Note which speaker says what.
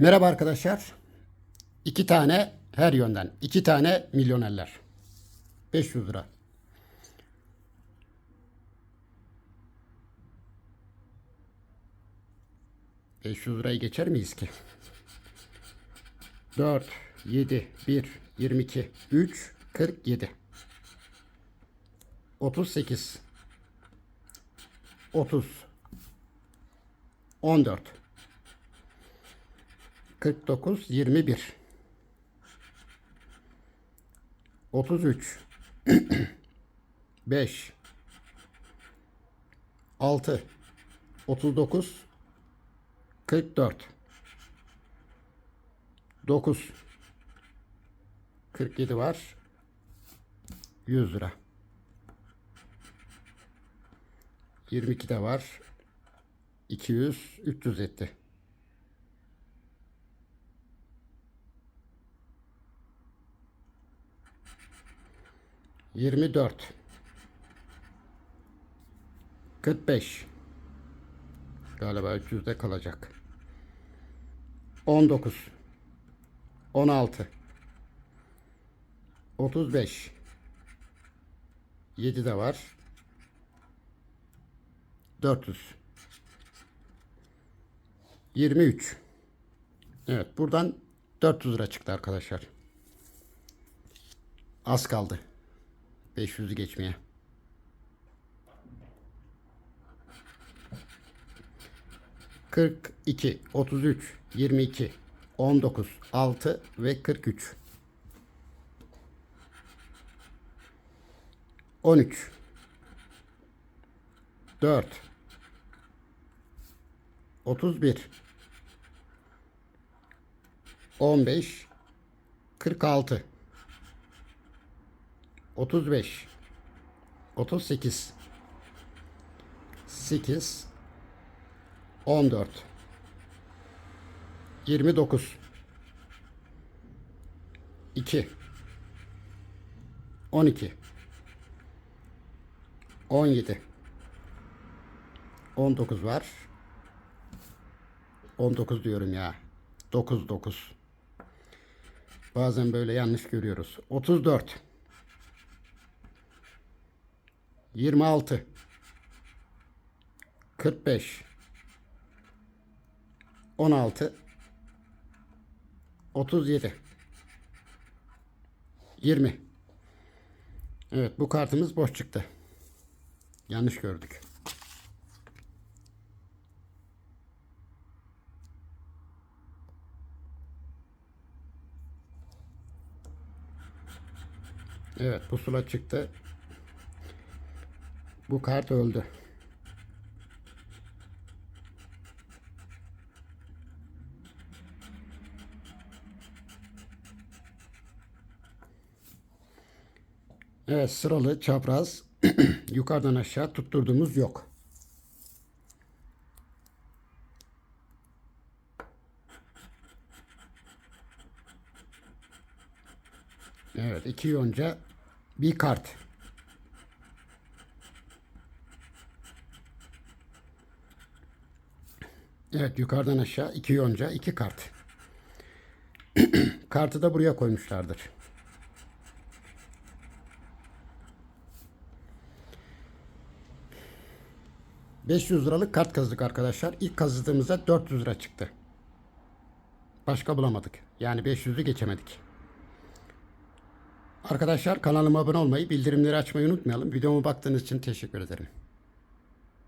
Speaker 1: Merhaba arkadaşlar. İki tane her yönden. iki tane milyonerler. 500 lira. Beş yüz lirayı geçer miyiz ki? 4, 7, 1, 22, 3, 47. 38, 30, 14, 49 21 33 5 6 39 44 9 47 var. 100 lira. 22 de var. 200 300 etti. Yirmi dört. Kırk beş. Galiba 300'de kalacak. On dokuz. On altı. Otuz beş. Yedi de var. Dört yüz. Yirmi üç. Evet buradan 400 lira çıktı arkadaşlar. Az kaldı. 500'ü geçmeye. Kırk iki, otuz üç, yirmi iki, on dokuz, altı ve kırk üç. On üç. Dört. Otuz bir. On beş. Kırk altı. 35 38 8 14 29 2 12 17 19 var. 19 diyorum ya. 9 9 Bazen böyle yanlış görüyoruz. 34 26 45 16 37 20 Evet bu kartımız boş çıktı. Yanlış gördük. Evet pusula çıktı. Bu kart öldü. Evet sıralı çapraz yukarıdan aşağı tutturduğumuz yok. Evet iki yonca bir kart. Evet yukarıdan aşağı iki yonca iki kart. Kartı da buraya koymuşlardır. ...500 liralık kart kazdık arkadaşlar. İlk kazıdığımızda 400 lira çıktı. Başka bulamadık. Yani 500'ü geçemedik. Arkadaşlar kanalıma abone olmayı, bildirimleri açmayı unutmayalım. Videoma baktığınız için teşekkür ederim.